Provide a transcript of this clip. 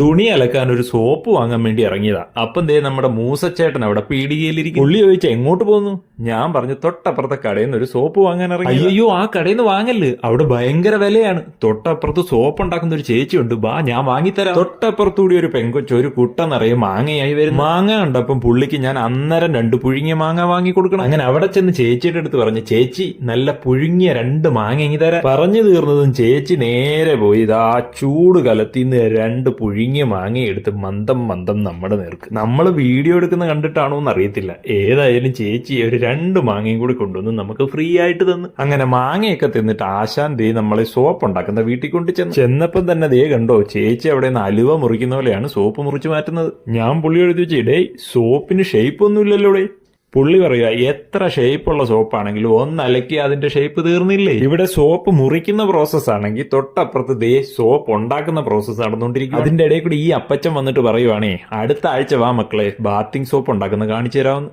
തുണി അലക്കാൻ ഒരു സോപ്പ് വാങ്ങാൻ വേണ്ടി ഇറങ്ങിയതാ. അപ്പം ദേ നമ്മുടെ മൂസച്ചേട്ടൻ അവിടെ പീടികയിലിരിക്കും പുള്ളി ചോദിച്ചാൽ എങ്ങോട്ട് പോകുന്നു? ഞാൻ പറഞ്ഞു തൊട്ടപ്പുറത്തെ കടയിൽ നിന്ന് ഒരു സോപ്പ് വാങ്ങാൻ ഇറങ്ങി അയ്യോ ആ കടയിൽ നിന്ന് വാങ്ങല്ല്? അവിടെ ഭയങ്കര വിലയാണ്. തൊട്ടപ്പുറത്ത് സോപ്പ് ഉണ്ടാക്കുന്ന ഒരു ചേച്ചിയുണ്ട് ബാ ഞാൻ വാങ്ങിത്തരാം. തൊട്ടപ്പുറത്തുകൂടി ഒരു പെങ്കൊച്ച് ഒരു കുട്ട നിറയെ മാങ്ങയായി വരും മാങ്ങ കണ്ടപ്പം പുള്ളിക്ക് ഞാൻ അന്നേരം രണ്ട് പുഴുങ്ങിയ മാങ്ങ വാങ്ങി കൊടുക്കണം. അങ്ങനെ അവിടെ ചെന്ന് ചേച്ചിയുടെ അടുത്ത് പറഞ്ഞു ചേച്ചി നല്ല പുഴുങ്ങിയ രണ്ട് മാങ്ങ ഇങ്ങി തരാം പറഞ്ഞു തീർന്നതും ചേച്ചി നേരെ പോയി ഇതാ ചൂട് കലത്തിന്ന് രണ്ട് പുഴുങ്ങിയ മാങ്ങ എടുത്ത് മന്ദം മന്ദം നമ്മുടെ നേർക്ക്. നമ്മൾ വീഡിയോ എടുക്കുന്ന കണ്ടിട്ടാണോ എന്ന് അറിയത്തില്ല. ഏതായാലും ചേച്ചി ഒരു രണ്ട് മാങ്ങയും കൂടി കൊണ്ടുവന്ന് നമുക്ക് ഫ്രീ ആയിട്ട് തന്നു. അങ്ങനെ മാങ്ങയൊക്കെ തിന്നിട്ട് ആശാൻ ദേ നമ്മളെ സോപ്പ് ഉണ്ടാക്കുന്ന വീട്ടിൽ കൊണ്ട് ചെന്നു. ചെന്നപ്പം തന്നെ ദേ കണ്ടോ ചേച്ചി അവിടെ നിന്ന് അലുവ മുറിക്കുന്ന പോലെയാണ് സോപ്പ് മുറിച്ച് മാറ്റുന്നത്. ഞാൻ പുള്ളി എഴുതി വെച്ച് ഇടേ സോപ്പിന് ഷേപ്പ് ഒന്നുമില്ലല്ലോ ഡേ പുള്ളി പറയുക എത്ര ഷേപ്പുള്ള സോപ്പാണെങ്കിലും ഒന്ന് അലക്കി അതിന്റെ ഷേപ്പ് തീർന്നില്ലേ? ഇവിടെ സോപ്പ് മുറിക്കുന്ന പ്രോസസ് ആണെങ്കിൽ തൊട്ടപ്പുറത്ത് ദേ സോപ്പ് ഉണ്ടാക്കുന്ന പ്രോസസ്സ് നടന്നുകൊണ്ടിരിക്കും അതിന്റെ ഇടയിൽ കൂടി ഈ അപ്പച്ചൻ വന്നിട്ട് പറയുവാണേ അടുത്ത ആഴ്ച വാ മക്കളെ ബാത്തിങ് സോപ്പ് ഉണ്ടാക്കുന്ന കാണിച്ചു തരാമെന്ന്.